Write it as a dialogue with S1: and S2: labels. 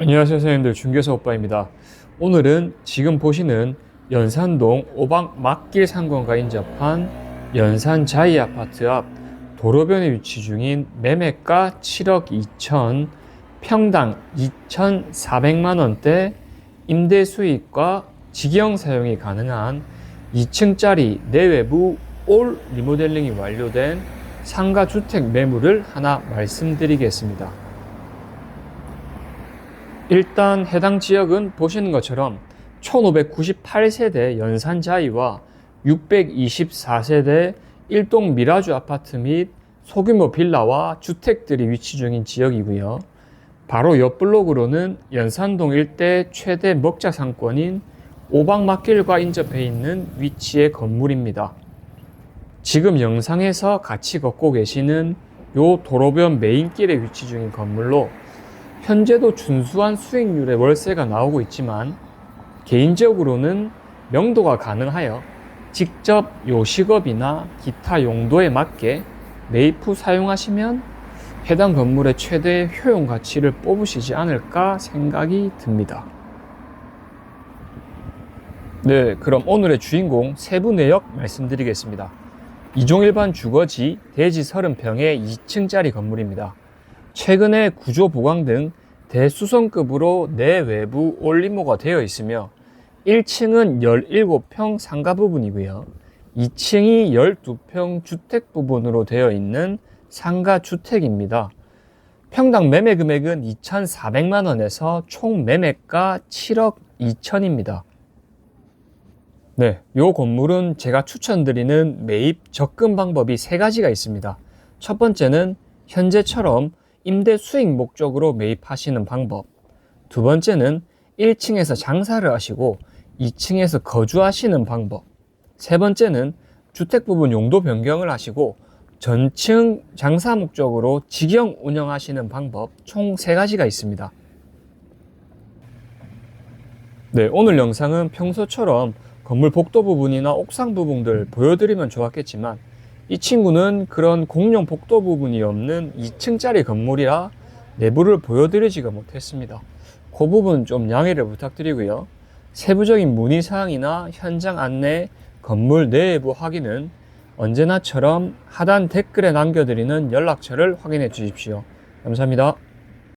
S1: 안녕하세요 선생님들 중개사 오빠입니다 오늘은 지금 보시는 연산동 오방 막길 상권과 인접한 연산 자이 아파트 앞 도로변에 위치 중인 매매가 7억 2천 평당 2,400만 원대 임대 수익과 직영 사용이 가능한 2층짜리 내외부 올 리모델링이 완료된 상가 주택 매물을 하나 말씀드리겠습니다. 일단 해당 지역은 보시는 것처럼 1598세대 연산자이와 624세대 일동 미라주 아파트 및 소규모 빌라와 주택들이 위치 중인 지역이고요. 바로 옆 블록으로는 연산동 일대 최대 먹자 상권인 오방막길과 인접해 있는 위치의 건물입니다. 지금 영상에서 같이 걷고 계시는 요 도로변 메인길에 위치 중인 건물로 현재도 준수한 수익률의 월세가 나오고 있지만 개인적으로는 명도가 가능하여 직접 요식업이나 기타 용도에 맞게 매입 후 사용하시면 해당 건물의 최대 효용 가치를 뽑으시지 않을까 생각이 듭니다. 네, 그럼 오늘의 주인공 세부 내역 말씀드리겠습니다. 이종 일반 주거지 대지 30평의 2층짜리 건물입니다. 최근에 구조 보강 등 대수성급으로 내외부 올리모가 되어 있으며 1층은 17평 상가 부분이고요. 2층이 12평 주택 부분으로 되어 있는 상가 주택입니다. 평당 매매 금액은 2,400만 원에서 총 매매가 7억 2천입니다. 네, 요 건물은 제가 추천드리는 매입 접근 방법이 세 가지가 있습니다. 첫 번째는 현재처럼 임대 수익 목적으로 매입하시는 방법. 두 번째는 1층에서 장사를 하시고 2층에서 거주하시는 방법. 세 번째는 주택 부분 용도 변경을 하시고 전층 장사 목적으로 직영 운영하시는 방법 총 세 가지가 있습니다. 네, 오늘 영상은 평소처럼 건물 복도 부분이나 옥상 부분들 보여드리면 좋았겠지만 이 친구는 그런 공용 복도 부분이 없는 2층짜리 건물이라 내부를 보여드리지가 못했습니다. 그 부분 좀 양해를 부탁드리고요. 세부적인 문의사항이나 현장 안내, 건물 내부 확인은 언제나처럼 하단 댓글에 남겨드리는 연락처를 확인해 주십시오. 감사합니다.